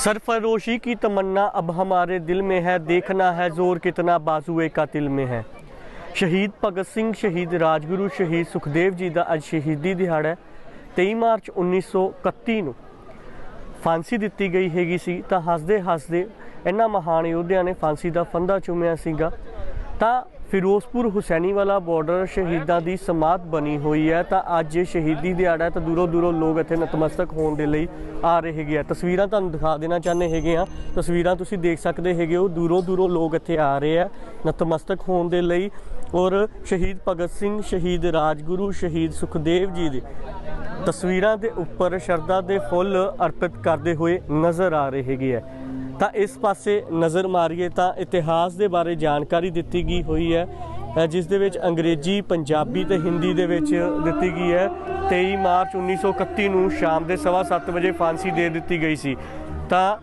सरफरोशी की तमन्ना अब हमारे दिल में है देखना है जोर कितना बाजुए का तिल में है ਸ਼ਹੀਦ ਭਗਤ ਸਿੰਘ ਸ਼ਹੀਦ ਰਾਜਗੁਰੂ ਸ਼ਹੀਦ ਸੁਖਦੇਵ ਜੀ ਦਾ ਅੱਜ ਸ਼ਹੀਦੀ ਦਿਹਾੜਾ ਹੈ 23 ਮਾਰਚ 1931 ਨੂੰ ਫਾਂਸੀ ਦਿੱਤੀ ਗਈ ਹੈਗੀ ਸੀ ਤਾਂ ਹੱਸਦੇ ਹੱਸਦੇ ਇਹਨਾਂ ਮਹਾਨ ਯੋਧਿਆਂ ਨੇ ਫਾਂਸੀ ਦਾ ਫੰਦਾ ਚੁੰਮਿਆ ਸੀਗਾ ਤਾਂ ਫਿਰੋਜ਼ਪੁਰ ਹੁਸੈਨੀ ਵਾਲਾ ਬਾਰਡਰ ਸ਼ਹੀਦਾਂ ਦੀ ਸਮਾਧ ਬਣੀ ਹੋਈ ਹੈ। ਤਾਂ ਅੱਜ ਸ਼ਹੀਦੀ ਦਿਹਾੜਾ ਹੈ ਤਾਂ ਦੂਰੋਂ ਦੂਰੋਂ ਲੋਕ ਇੱਥੇ ਨਤਮਸਤਕ ਹੋਣ ਦੇ ਲਈ ਆ ਰਹੇ ਹੈਗੇ ਆ। ਤਸਵੀਰਾਂ ਤੁਹਾਨੂੰ ਦਿਖਾ ਦੇਣਾ ਚਾਹੁੰਦੇ ਹੈਗੇ ਆ ਤਸਵੀਰਾਂ ਤੁਸੀਂ ਦੇਖ ਸਕਦੇ ਹੈਗੇ ਹੋ, ਦੂਰੋਂ ਦੂਰੋਂ ਲੋਕ ਇੱਥੇ ਆ ਰਹੇ ਆ, ਨਤਮਸਤਕ ਹੋਣ ਦੇ ਲਈ। ਔਰ ਸ਼ਹੀਦ ਭਗਤ ਸਿੰਘ, ਸ਼ਹੀਦ ਰਾਜਗੁਰੂ, ਸ਼ਹੀਦ ਸੁਖਦੇਵ ਜੀ ਦੇ ਤਸਵੀਰਾਂ ਦੇ ਉੱਪਰ ਸ਼ਰਧਾ ਦੇ ਫੁੱਲ ਅਰਪਿਤ ਕਰਦੇ ਹੋਏ ਨਜ਼ਰ ਆ ਰਹੇ ਹੈਗੇ ਆ। ਤਾਂ ਇਸ ਪਾਸੇ ਨਜ਼ਰ ਮਾਰੀਏ ਤਾਂ ਇਤਿਹਾਸ ਦੇ ਬਾਰੇ ਜਾਣਕਾਰੀ ਦਿੱਤੀ ਗਈ ਹੋਈ ਹੈ ਜਿਸ ਦੇ ਵਿੱਚ ਅੰਗਰੇਜ਼ੀ, ਪੰਜਾਬੀ ਤੇ ਹਿੰਦੀ ਦੇ ਵਿੱਚ ਦਿੱਤੀ ਗਈ ਹੈ। 23 ਮਾਰਚ 1931 ਨੂੰ ਸ਼ਾਮ ਦੇ 7:30 ਵਜੇ ਫਾਂਸੀ ਦੇ ਦਿੱਤੀ ਗਈ ਸੀ। ਤਾਂ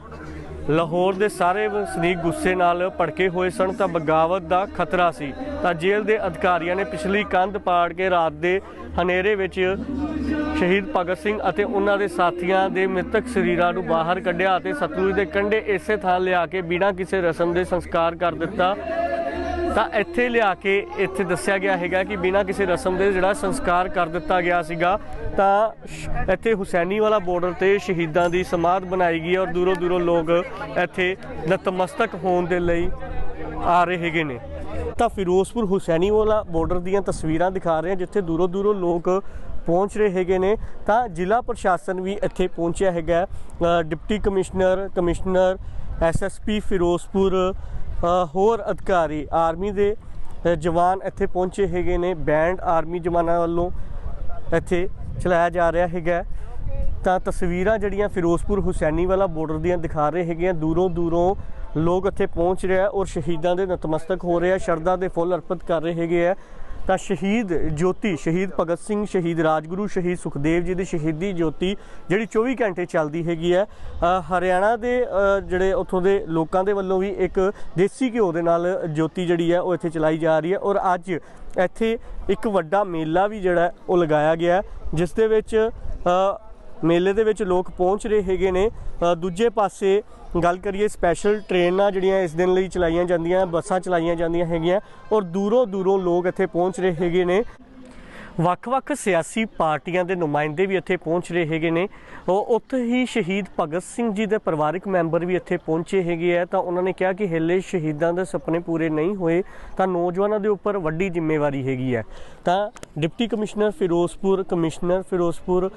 ਲਾਹੌਰ ਦੇ ਸਾਰੇ ਵਸਨੀਕ ਗੁੱਸੇ ਨਾਲ ਭੜਕੇ ਹੋਏ ਸਨ ਤਾਂ ਬਗਾਵਤ ਦਾ ਖਤਰਾ ਸੀ। ਤਾਂ ਜੇਲ੍ਹ ਦੇ ਅਧਿਕਾਰੀਆਂ ਨੇ ਪਿਛਲੀ ਕੰਧ ਪਾੜ ਕੇ ਰਾਤ ਦੇ ਹਨੇਰੇ ਵਿੱਚ ਸ਼ਹੀਦ ਭਗਤ ਸਿੰਘ ਅਤੇ ਉਹਨਾਂ ਦੇ ਸਾਥੀਆਂ ਦੇ ਮ੍ਰਿਤਕ ਸਰੀਰਾਂ ਨੂੰ ਬਾਹਰ ਕੱਢਿਆ ਅਤੇ ਸਤਲੁਜ ਦੇ ਕੰਢੇ ਇਸੇ ਥਾਂ ਲਿਆ ਕੇ ਬਿਨਾਂ ਕਿਸੇ ਰਸਮ ਦੇ ਸੰਸਕਾਰ ਕਰ ਦਿੱਤਾ। ਤਾਂ ਇੱਥੇ ਲਿਆ ਕੇ ਇੱਥੇ ਦੱਸਿਆ ਗਿਆ ਹੈਗਾ ਕਿ ਬਿਨਾਂ ਕਿਸੇ ਰਸਮ ਦੇ ਜਿਹੜਾ ਸੰਸਕਾਰ ਕਰ ਦਿੱਤਾ ਗਿਆ ਸੀਗਾ, ਤਾਂ ਸ਼- ਇੱਥੇ ਹੁਸੈਨੀ ਵਾਲਾ ਬਾਰਡਰ ਤੇ ਸ਼ਹੀਦਾਂ ਦੀ ਸਮਾਧ ਬਣਾਈ ਗਈ ਔਰ ਦੂਰੋਂ ਦੂਰੋਂ ਲੋਕ ਇੱਥੇ ਨਤਮਸਤਕ ਹੋਣ ਦੇ ਲਈ ਆ ਰਹੇ ਹੈਗੇ ਨੇ। ਤਾਂ ਫਿਰੋਜ਼ਪੁਰ ਹੁਸੈਨੀ ਵਾਲਾ ਬਾਰਡਰ ਦੀਆਂ ਤਸਵੀਰਾਂ ਦਿਖਾ ਰਹੇ ਹਾਂ, ਜਿੱਥੇ ਦੂਰੋਂ ਦੂਰੋਂ ਲੋਕ ਪਹੁੰਚ ਰਹੇ ਹੈਗੇ ਨੇ। ਤਾਂ ਜ਼ਿਲ੍ਹਾ ਪ੍ਰਸ਼ਾਸਨ ਵੀ ਇੱਥੇ ਪਹੁੰਚਿਆ ਹੈਗਾ deputy commissioner commissioner SSP Firozpur ਹੋਰ ਅਧਿਕਾਰੀ, ਆਰਮੀ ਦੇ ਜਵਾਨ ਇੱਥੇ ਪਹੁੰਚੇ ਹੈਗੇ ਨੇ। ਬੈਂਡ ਆਰਮੀ ਜਵਾਨਾਂ ਵੱਲੋਂ ਇੱਥੇ ਚਲਾਇਆ ਜਾ ਰਿਹਾ ਹੈਗਾ। ਤਾਂ ਤਸਵੀਰਾਂ ਜਿਹੜੀਆਂ ਫਿਰੋਜ਼ਪੁਰ ਹੁਸੈਨੀ ਵਾਲਾ ਬਾਰਡਰ ਦੀਆਂ ਦਿਖਾ ਰਹੇ ਹੈਗੇ ਆ। ਦੂਰੋਂ ਦੂਰੋਂ ਲੋਕ ਇੱਥੇ ਪਹੁੰਚ ਰਹੇ ਆ ਔਰ ਸ਼ਹੀਦਾਂ ਦੇ ਨਤਮਸਤਕ ਹੋ ਰਹੇ ਆ। ਸ਼ਰਧਾ ਦੇ ਫੁੱਲ ਅਰਪਿਤ ਕਰ ਰਹੇ ਹੈਗੇ ਆ। ਤਾਂ ਸ਼ਹੀਦ ਜੋਤੀ, ਸ਼ਹੀਦ ਭਗਤ ਸਿੰਘ, ਸ਼ਹੀਦ ਰਾਜਗੁਰੂ, ਸ਼ਹੀਦ ਸੁਖਦੇਵ ਜੀ ਦੀ ਸ਼ਹੀਦੀ ਜੋਤੀ ਜਿਹੜੀ 24 ਘੰਟੇ ਚੱਲਦੀ ਹੈਗੀ ਹੈ। ਹਰਿਆਣਾ ਦੇ ਜਿਹੜੇ ਉੱਥੋਂ ਦੇ ਲੋਕਾਂ ਦੇ ਵੱਲੋਂ ਵੀ ਇੱਕ ਦੇਸੀ ਘਿਓ ਦੇ ਨਾਲ ਜੋਤੀ ਜਿਹੜੀ ਹੈ ਉਹ ਇੱਥੇ ਚਲਾਈ ਜਾ ਰਹੀ ਹੈ ਔਰ ਅੱਜ ਇੱਥੇ ਇੱਕ ਵੱਡਾ ਮੇਲਾ ਵੀ ਜਿਹੜਾ ਉਹ ਲਗਾਇਆ ਗਿਆ ਜਿਸ ਦੇ ਵਿੱਚ ਮੇਲੇ ਦੇ ਵਿੱਚ ਲੋਕ ਪਹੁੰਚ ਰਹੇ ਹੈਗੇ ਨੇ। ਦੂਜੇ ਪਾਸੇ ਗੱਲ ਕਰੀਏ ਸਪੈਸ਼ਲ ਟ੍ਰੇਨਾਂ ਜਿਹੜੀਆਂ ਇਸ ਦਿਨ ਲਈ ਚਲਾਈਆਂ ਜਾਂਦੀਆਂ, ਬੱਸਾਂ ਚਲਾਈਆਂ ਜਾਂਦੀਆਂ ਹੈਗੀਆਂ ਔਰ ਦੂਰੋਂ ਦੂਰੋਂ ਲੋਕ ਇੱਥੇ ਪਹੁੰਚ ਰਹੇ ਹੈਗੇ ਨੇ। ਵੱਖ-ਵੱਖ ਸਿਆਸੀ ਪਾਰਟੀਆਂ ਦੇ ਨੁਮਾਇੰਦੇ ਵੀ ਇੱਥੇ ਪਹੁੰਚ ਰਹੇ ਹੈਗੇ ਨੇ। ਉਹ ਉੱਥੇ ਹੀ ਸ਼ਹੀਦ ਭਗਤ ਸਿੰਘ ਜੀ ਦੇ ਪਰਿਵਾਰਕ ਮੈਂਬਰ ਵੀ ਇੱਥੇ ਪਹੁੰਚੇ ਹੈਗੇ ਆ। ਤਾਂ ਉਹਨਾਂ ਨੇ ਕਿਹਾ ਕਿ ਹੇਲੇ ਸ਼ਹੀਦਾਂ ਦੇ ਸੁਪਨੇ ਪੂਰੇ ਨਹੀਂ ਹੋਏ, ਤਾਂ ਨੌਜਵਾਨਾਂ ਦੇ ਉੱਪਰ ਵੱਡੀ ਜ਼ਿੰਮੇਵਾਰੀ ਹੈਗੀ ਹੈ ਤਾਂ deputy commissioner Firozpur commissioner Firozpur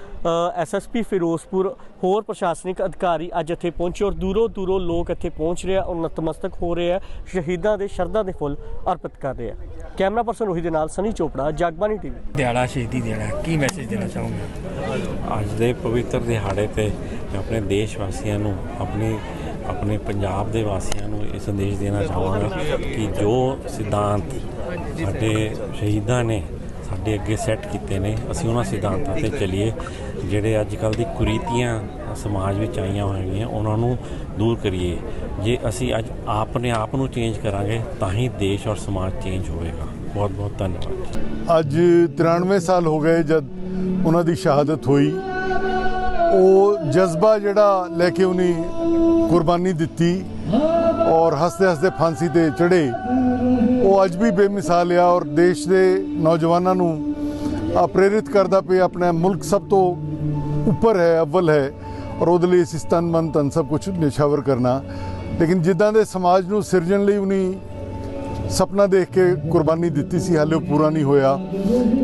SSP Firozpur, ਹੋਰ ਪ੍ਰਸ਼ਾਸਨਿਕ ਅਧਿਕਾਰੀ ਅੱਜ ਇੱਥੇ ਪਹੁੰਚੇ ਔਰ ਦੂਰੋਂ ਦੂਰੋਂ ਲੋਕ ਇੱਥੇ ਪਹੁੰਚ ਰਹੇ ਆ ਔਰ ਨਤਮਸਤਕ ਹੋ ਰਹੇ ਆ। ਸ਼ਹੀਦਾਂ ਦੇ ਸ਼ਰਧਾ ਦੇ ਫੁੱਲ ਅਰਪਿਤ ਕਰ ਰਹੇ ਆ। ਕੈਮਰਾ ਪਰਸਨ ਰੋਹੀ ਦੇ ਨਾਲ ਸਨੀ ਚੋਪੜਾ ਜਗਬਾਨੀ ਟੀਵੀ। ਦਿਹਾੜਾ ਸ਼ਹੀਦੀ ਦੇਣਾ ਕੀ ਮੈਸੇਜ ਦੇਣਾ ਚਾਹੋਗੇ? ਅੱਜ ਦੇ ਪਵਿੱਤਰ ਦਿਹਾੜੇ ਤੇ ਮੈਂ ਆਪਣੇ ਦੇਸ਼ ਵਾਸੀਆਂ ਨੂੰ, ਆਪਣੀ, ਆਪਣੇ ਪੰਜਾਬ ਦੇ ਵਾਸੀਆਂ ਨੂੰ ਇਹ ਸੰਦੇਸ਼ ਦੇਣਾ ਚਾਹਾਂਗਾ ਕਿ ਜੋ ਸਿਧਾਂਤ ਸਾਡੇ ਸ਼ਹੀਦਾਂ ਨੇ ਸਾਡੇ ਅੱਗੇ ਸੈੱਟ ਕੀਤੇ ਨੇ, ਅਸੀਂ ਉਹਨਾਂ ਸਿਧਾਂਤਾਂ ਤੇ ਚੱਲੀਏ, ਜਿਹੜੇ ਅੱਜ ਕੱਲ ਦੀ ਕੁਰੀਤੀਆਂ ਸਮਾਜ ਵਿੱਚ ਆਈਆਂ ਹੋਈਆਂ, ਉਹਨਾਂ ਨੂੰ ਦੂਰ ਕਰੀਏ। ਜੇ ਅਸੀਂ ਅੱਜ ਆਪਣੇ ਆਪ ਨੂੰ ਚੇਂਜ ਕਰਾਂਗੇ, ਤਾਂ ਹੀ ਦੇਸ਼ ਔਰ ਸਮਾਜ ਚੇਂਜ ਹੋਵੇਗਾ। ਬਹੁਤ ਬਹੁਤ ਧੰਨਵਾਦ। ਅੱਜ 93 ਸਾਲ ਹੋ ਗਏ ਜਦ ਉਹਨਾਂ ਦੀ ਸ਼ਹਾਦਤ ਹੋਈ। ਉਹ ਜਜ਼ਬਾ ਜਿਹੜਾ ਲੈ ਕੇ ਉਹਨੇ ਕੁਰਬਾਨੀ ਦਿੱਤੀ ਔਰ ਹੱਸਦੇ ਹੱਸਦੇ ਫਾਂਸੀ ਤੇ ਚੜੇ ਉਹ ਅੱਜ ਵੀ ਬੇਮਿਸਾਲ ਆ ਔਰ ਦੇਸ਼ ਦੇ ਨੌਜਵਾਨਾਂ ਨੂੰ ਪ੍ਰੇਰਿਤ ਕਰਦਾ ਪਿਆ। ਆਪਣਾ ਮੁਲਕ ਸਭ ਤੋਂ ਉੱਪਰ ਹੈ, ਅਵਲ ਹੈ ਔਰ ਉਹਦੇ ਲਈ ਅਸੀਂ ਤਨ ਮਨ ਧਨ ਸਭ ਕੁਝ ਨਿਸ਼ਾਵਰ ਕਰਨਾ। ਲੇਕਿਨ ਜਿੱਦਾਂ ਦੇ ਸਮਾਜ ਨੂੰ ਸਿਰਜਣ ਲਈ ਉਹਨੇ ਸੁਪਨਾ ਦੇਖ ਕੇ ਕੁਰਬਾਨੀ ਦਿੱਤੀ ਸੀ, ਹਾਲੇ ਉਹ ਪੂਰਾ ਨਹੀਂ ਹੋਇਆ।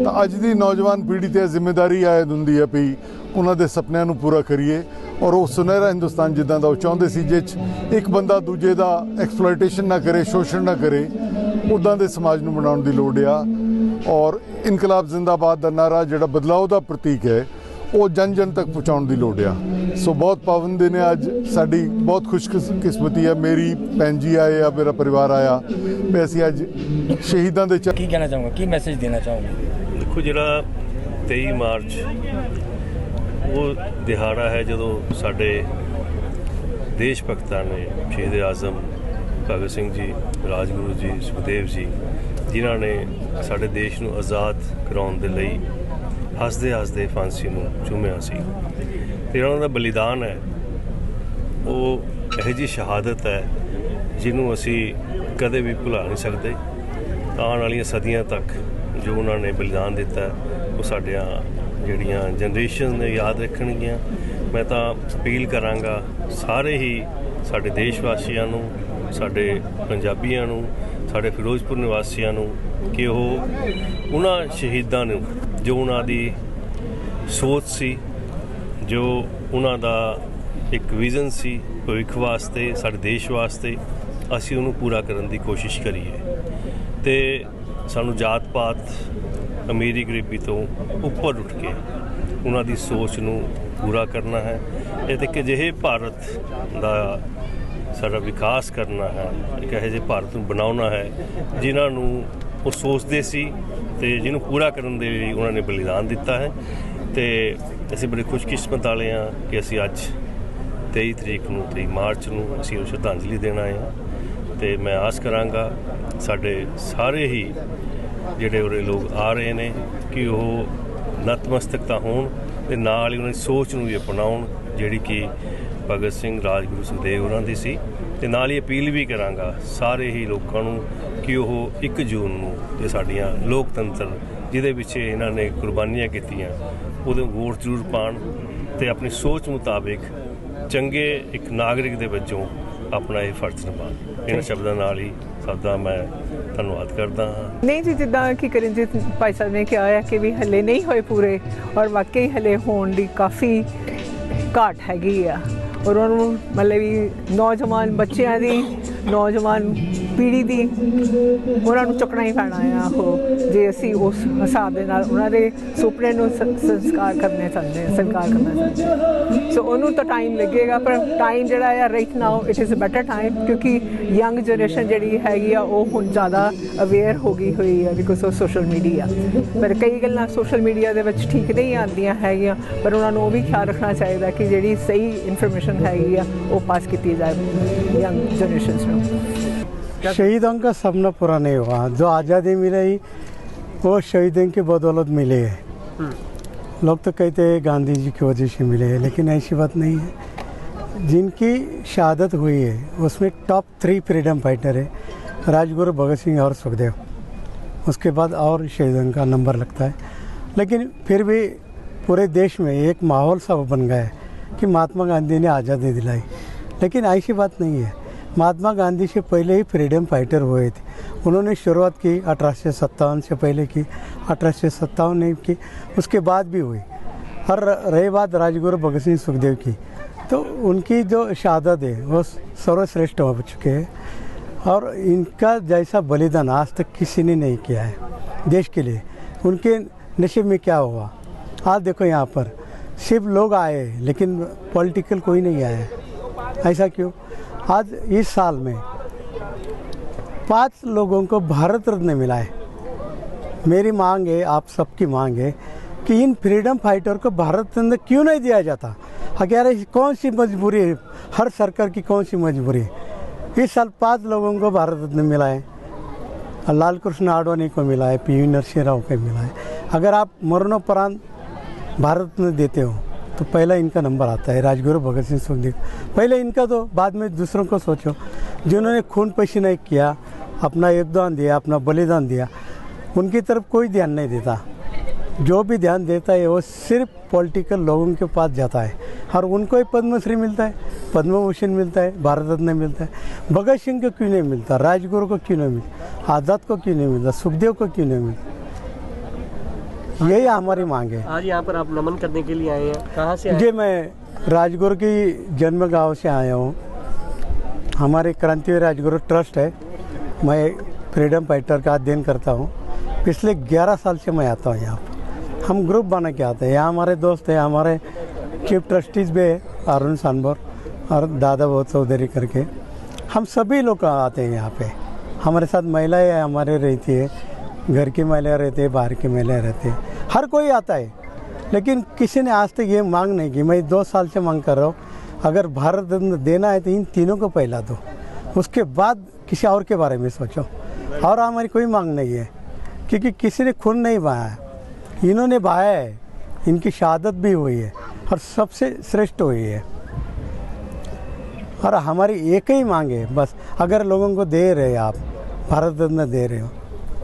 ਤਾਂ ਅੱਜ ਦੀ ਨੌਜਵਾਨ ਪੀੜ੍ਹੀ ਤੇ ਇਹ ਜ਼ਿੰਮੇਵਾਰੀ ਆਇਦ ਹੁੰਦੀ ਹੈ ਵੀ ਉਹਨਾਂ ਦੇ ਸੁਪਨਿਆਂ ਨੂੰ ਪੂਰਾ ਕਰੀਏ। ਔਰ ਉਹ ਸੁਨਹਿਰਾ ਹਿੰਦੁਸਤਾਨ ਜਿੱਦਾਂ ਦਾ ਉਹ ਚਾਹੁੰਦੇ ਸੀ ਜਿਸ 'ਚ ਇੱਕ ਬੰਦਾ ਦੂਜੇ ਦਾ ਐਕਸਪਲੋਇਟੇਸ਼ਨ ਨਾ ਕਰੇ, ਸ਼ੋਸ਼ਣ ਨਾ ਕਰੇ ਉਦਾਂ ਦੇ ਸਮਾਜ ਨੂੰ ਬਣਾਉਣ ਦੀ ਲੋੜ ਆ। ਔਰ ਇਨਕਲਾਬ ਜ਼ਿੰਦਾਬਾਦ ਦਾ ਨਾਰਾ ਜਿਹੜਾ ਬਦਲਾਅ ਦਾ ਪ੍ਰਤੀਕ ਹੈ ਉਹ ਜਨ ਜਨ ਤੱਕ ਪਹੁੰਚਾਉਣ ਦੀ ਲੋੜ ਆ। ਸੋ ਬਹੁਤ ਪਾਵਨ ਦਿਨ ਹੈ ਅੱਜ। ਸਾਡੀ ਬਹੁਤ ਖੁਸ਼ਕਿਸਮਤੀ ਹੈ ਮੇਰੀ ਭੈਣ ਜੀ ਆਏ ਆ ਮੇਰਾ ਪਰਿਵਾਰ ਆਇਆ। ਵੀ ਅਸੀਂ ਅੱਜ ਸ਼ਹੀਦਾਂ ਦੇ ਕੀ ਕਹਿਣਾ ਚਾਹੋਗੇ? ਕੀ ਮੈਸੇਜ ਦੇਣਾ ਚਾਹੋਗੇ? ਦੇਖੋ ਜਿਹੜਾ 23 ਮਾਰਚ ਉਹ ਦਿਹਾੜਾ ਹੈ ਜਦੋਂ ਸਾਡੇ ਦੇਸ਼ ਭਗਤਾਂ ਨੇ ਸ਼ਹੀਦ ਆਜ਼ਮ ਭਗਤ ਸਿੰਘ ਜੀ ਰਾਜਗੁਰੂ ਜੀ ਸੁਖਦੇਵ ਜੀ ਜਿਨ੍ਹਾਂ ਨੇ ਸਾਡੇ ਦੇਸ਼ ਨੂੰ ਆਜ਼ਾਦ ਕਰਾਉਣ ਦੇ ਲਈ ਹੱਸਦੇ ਹੱਸਦੇ ਫਾਂਸੀ ਨੂੰ ਚੁੰਮਿਆ ਸੀ। ਤੇ ਉਹਨਾਂ ਦਾ ਬਲੀਦਾਨ ਹੈ। ਉਹ ਇਹੋ ਜਿਹੀ ਸ਼ਹਾਦਤ ਹੈ ਜਿਹਨੂੰ ਅਸੀਂ ਕਦੇ ਵੀ ਭੁਲਾ ਨਹੀਂ ਸਕਦੇ। ਆਉਣ ਵਾਲੀਆਂ ਸਦੀਆਂ ਤੱਕ ਜੋ ਉਹਨਾਂ ਨੇ ਬਲੀਦਾਨ ਦਿੱਤਾ, ਉਹ ਸਾਡੀਆਂ ਜਿਹੜੀਆਂ ਜਨਰੇਸ਼ਨ ਨੇ ਯਾਦ ਰੱਖਣਗੀਆਂ। ਮੈਂ ਤਾਂ ਅਪੀਲ ਕਰਾਂਗਾ ਸਾਰੇ ਹੀ ਸਾਡੇ ਦੇਸ਼ ਵਾਸੀਆਂ ਨੂੰ, ਸਾਡੇ ਪੰਜਾਬੀਆਂ ਨੂੰ, ਸਾਡੇ ਫਿਰੋਜ਼ਪੁਰ ਨਿਵਾਸੀਆਂ ਨੂੰ ਕਿ ਉਹ ਉਹਨਾਂ ਸ਼ਹੀਦਾਂ ਨੂੰ ਜੋ ਉਹਨਾਂ ਦੀ ਸੋਚ ਸੀ, ਜੋ ਉਹਨਾਂ ਦਾ ਇੱਕ ਵਿਜ਼ਨ ਸੀ, ਭਵਿੱਖ ਵਾਸਤੇ, ਸਾਡੇ ਦੇਸ਼ ਵਾਸਤੇ, ਅਸੀਂ ਉਹਨੂੰ ਪੂਰਾ ਕਰਨ ਦੀ ਕੋਸ਼ਿਸ਼ ਕਰੀਏ। ਤੇ ਸਾਨੂੰ ਜਾਤ ਪਾਤ ਅਮੀਰੀ ਗਰੀਬੀ ਤੋਂ ਉੱਪਰ ਉੱਠ ਕੇ ਉਹਨਾਂ ਦੀ ਸੋਚ ਨੂੰ ਪੂਰਾ ਕਰਨਾ ਹੈ। ਇਹ ਤੇ ਕਿ ਜਿਹੇ ਭਾਰਤ ਦਾ ਸਾਡਾ ਵਿਕਾਸ ਕਰਨਾ ਹੈ, ਇੱਕ ਇਹੋ ਜਿਹੇ ਭਾਰਤ ਨੂੰ ਬਣਾਉਣਾ ਹੈ, ਜਿਨ੍ਹਾਂ ਨੂੰ ਉਹ ਸੋਚਦੇ ਸੀ ਤੇ ਜਿਹਨੂੰ ਪੂਰਾ ਕਰਨ ਦੇ ਲਈ ਉਹਨਾਂ ਨੇ ਬਲੀਦਾਨ ਦਿੱਤਾ ਹੈ। ਤੇ ਅਸੀਂ ਬੜੇ ਖੁਸ਼ਕਿਸਮਤ ਵਾਲੇ ਹਾਂ ਕਿ ਅਸੀਂ ਅੱਜ 23 ਤਰੀਕ ਨੂੰ 23 ਮਾਰਚ ਨੂੰ ਅਸੀਂ ਉਹ ਸ਼ਰਧਾਂਜਲੀ ਦੇਣ ਆਏ ਹਾਂ। ਤੇ ਮੈਂ ਆਸ ਕਰਾਂਗਾ ਸਾਡੇ ਸਾਰੇ ਹੀ ਜਿਹੜੇ ਉਰੇ ਲੋਕ ਆ ਰਹੇ ਨੇ ਕਿ ਉਹ ਨਤਮਸਤਕਤਾ ਹੋਣ ਤੇ ਨਾਲ ਹੀ ਉਹਨਾਂ ਦੀ ਸੋਚ ਨੂੰ ਵੀ ਅਪਣਾਉਣ, ਜਿਹੜੀ ਕਿ ਭਗਤ ਸਿੰਘ ਰਾਜਗੁਰੂ ਸੁਖਦੇਵ ਉਹਨਾਂ ਦੀ ਸੀ। ਤੇ ਨਾਲ ਹੀ ਅਪੀਲ ਵੀ ਕਰਾਂਗਾ ਸਾਰੇ ਹੀ ਲੋਕਾਂ ਨੂੰ ਕਿ ਉਹ 1 ਜੂਨ ਨੂੰ ਇਹ ਸਾਡੀਆਂ ਲੋਕਤੰਤਰ ਜਿਹਦੇ ਵਿੱਚ ਇਹਨਾਂ ਨੇ ਕੁਰਬਾਨੀਆਂ ਕੀਤੀਆਂ ਉਹਦੇ ਵੋਟ ਜ਼ਰੂਰ ਪਾਣ ਤੇ ਆਪਣੀ ਸੋਚ ਮੁਤਾਬਿਕ ਚੰਗੇ ਇੱਕ ਨਾਗਰਿਕ ਦੇ ਵਜੋਂ ਆਪਣਾ ਇਹ ਫਰਜ਼ ਨਿਭਾਉਣ। ਇਹਨਾਂ ਸ਼ਬਦਾਂ ਨਾਲ ਹੀ ਸਭ ਦਾ ਮੈਂ ਧੰਨਵਾਦ ਕਰਦਾ ਹਾਂ। ਨਹੀਂ ਜੀ ਜਿੱਦਾਂ ਕਿ ਕਰਨਜੀਤ ਭਾਈ ਸਾਹਿਬ ਨੇ ਕਿਹਾ ਹੈ ਕਿ ਵੀ ਹੱਲੇ ਨਹੀਂ ਹੋਏ ਪੂਰੇ ਔਰ ਵਾਕਈ ਹੱਲੇ ਹੋਣ ਦੀ ਕਾਫੀ ਘਾਟ ਹੈਗੀ ਆ। ਔਰ ਉਹਨਾਂ ਨੂੰ ਮਤਲਬ ਵੀ ਨੌਜਵਾਨ ਬੱਚਿਆਂ ਦੀ ਨੌਜਵਾਨ ਪੀੜ੍ਹੀ ਦੀ ਉਹਨਾਂ ਨੂੰ ਚੁੱਕਣਾ ਹੀ ਪੈਣਾ ਆ। ਉਹ ਜੇ ਅਸੀਂ ਉਸ ਹਿਸਾਬ ਦੇ ਨਾਲ ਉਹਨਾਂ ਦੇ ਸੁਪਨੇ ਨੂੰ ਸ- ਸੰਸਕਾਰ ਕਰਨੇ ਚਾਹੁੰਦੇ ਹਾਂ ਸੰਸਕਾਰ ਕਰਨਾ ਚਾਹੁੰਦੇ ਸੋ ਉਹਨੂੰ ਤਾਂ ਟਾਈਮ ਲੱਗੇਗਾ, ਪਰ ਟਾਈਮ ਜਿਹੜਾ ਆ right now it is a better time ਕਿਉਂਕਿ ਯੰਗ ਜਨਰੇਸ਼ਨ ਜਿਹੜੀ ਹੈਗੀ ਆ, ਉਹ ਹੁਣ ਜ਼ਿਆਦਾ ਅਵੇਅਰ ਹੋ ਗਈ ਹੋਈ ਆ ਬਿਕੋਜ਼ ਆਫ ਸੋਸ਼ਲ ਮੀਡੀਆ ਪਰ ਕਈ ਗੱਲਾਂ ਸੋਸ਼ਲ ਮੀਡੀਆ ਦੇ ਵਿੱਚ ਠੀਕ ਨਹੀਂ ਆਉਂਦੀਆਂ ਹੈਗੀਆਂ, ਪਰ ਉਹਨਾਂ ਨੂੰ ਉਹ ਵੀ ਖਿਆਲ ਰੱਖਣਾ ਚਾਹੀਦਾ ਕਿ ਜਿਹੜੀ ਸਹੀ ਇਨਫੋਰਮੇਸ਼ਨ ਹੈਗੀ ਆ, ਉਹ ਪਾਸ ਕੀਤੀ ਜਾਵੇ ਯੰਗ ਜਨਰੇਸ਼ਨਸ ਨੂੰ। शहीदों का सपना पूरा नहीं हुआ। जो आज़ादी मिली वो शहीदों की बदौलत मिली है। लोग तो कहते हैं गांधी जी की वजह से मिले हैं लेकिन ऐसी बात नहीं है। जिनकी शहादत हुई है उसमें टॉप थ्री फ्रीडम फाइटर है राजगुरु भगत सिंह और सुखदेव। उसके बाद और शहीदों का नंबर लगता है। लेकिन फिर भी पूरे देश में एक माहौल सा बन गया है कि महात्मा गांधी ने आज़ादी दिलाई। लेकिन ऐसी बात नहीं है। महात्मा गांधी से पहले ही फ्रीडम फाइटर हुए थे। उन्होंने शुरुआत की अठारह से पहले की, अठारह नहीं की, उसके बाद भी हुई। और रही बात राजगुरु भगत सिंह सुखदेव की। तो उनकी जो शहादत है, वो सर्वश्रेष्ठ हो चुके हैं और इनका जैसा बलिदान आज तक किसी ने नहीं किया है देश के लिए। उनके नशे में क्या हुआ? आज देखो यहाँ पर, सिर्फ़ लोग आए लेकिन पॉलिटिकल कोई नहीं आया ऐसा क्यों? आज इस साल में पाँच लोगों को भारत रत्न मिला है। मेरी मांग है, आप सबकी मांग है कि इन फ्रीडम फाइटर को भारत रत्न क्यों नहीं दिया जाता? अगर कौन सी मजबूरी है? हर सरकार की कौन सी मजबूरी है? इस साल पाँच लोगों को भारत रत्न मिला है। लाल कृष्ण आडवाणी को मिला है, पी वी नरसिंह राव को मिला है। अगर आप मरणोपरांत भारत रत्न देते हो तो पहला इनका नंबर आता है, राजगुरु भगत सिंह सुखदेव पहले इनका दो बाद में दूसरों को सोचो। जिन्होंने खून पसीना किया, अपना योगदान दिया, अपना बलिदान दिया, उनकी तरफ़ कोई ध्यान नहीं देता। जो भी ध्यान देता है, वो सिर्फ़ पॉलिटिकल लोगों के पास जाता है। और उनको ही पद्मश्री मिलता है पद्म भूषण मिलता है भारत रत्न मिलता है। भगत सिंह को क्यों नहीं मिलता? राजगुरु को क्यों नहीं मिलता? आज़ाद को क्यों नहीं मिलता? सुखदेव को क्यों नहीं मिलता? यही हमारी मांग है। आज यहाँ पर आप नमन करने के लिए आए हैं। कहाँ से आए? जी मैं राजगुरु की जन्म गाँव से आया हूँ। हमारे क्रांति राजगुरु ट्रस्ट है। मैं फ्रीडम फाइटर का अध्ययन करता हूँ। पिछले 11 साल से मैं आता हूँ यहाँ पर। हम ग्रुप बना के आते हैं। यहाँ हमारे दोस्त हैं हमारे चीफ ट्रस्टीज भी है अरुण सानबर और दादा बहुत चौधरी करके। हम सभी लोग आते हैं यहाँ पे। हमारे साथ महिलाएँ हमारे रहती है। घर की महिला रहती, बाहर की महिला रहती। हर कोई आता है। लेकिन किसी ने आज तक ये मांग नहीं की। मैं दो साल से मांग कर रहा हूँ, अगर भारत देना है तो इन तीनों को पहला दो। उसके बाद किसी और के बारे में सोचो। और हमारी कोई मांग नहीं है, क्योंकि किसी ने खून नहीं बहाया। इन्होंने बहाया है, इनकी शहादत भी हुई है और सबसे श्रेष्ठ हुई है। और हमारी एक ही मांग है, बस। अगर लोगों को दे रहे आप, भारत रत्न दे रहे हो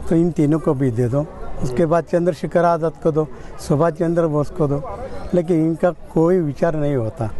तो इन तीनों को भी दे दो उसके बाद चंद्रशेखर आज़ाद को दो सुभाष चंद्र बोस को दो लेकिन इनका कोई विचार नहीं होता